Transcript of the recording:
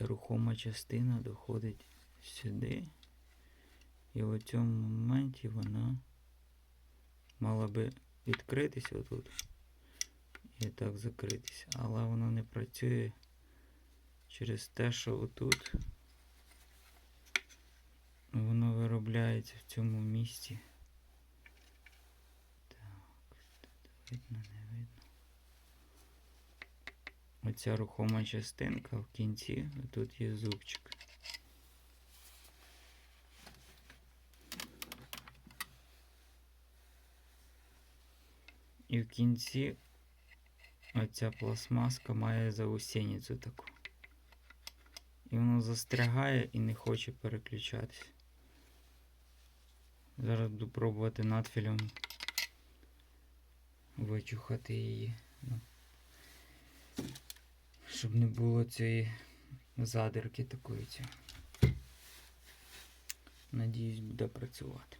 ця рухома частина доходить сюди. І в цьому моменті вона мала би відкритися отут і так закритися. Але воно не працює через те, що отут воно виробляється в цьому місці. Так, тут видно, не видно. Оця рухома частинка в кінці, тут є зубчик. І в кінці оця пластмаска має заусеницю таку. І воно застрягає і не хоче переключатися. Зараз буду пробувати надфілем вичухати її. Щоб не було цієї задирки такої. Надіюсь, буде працювати.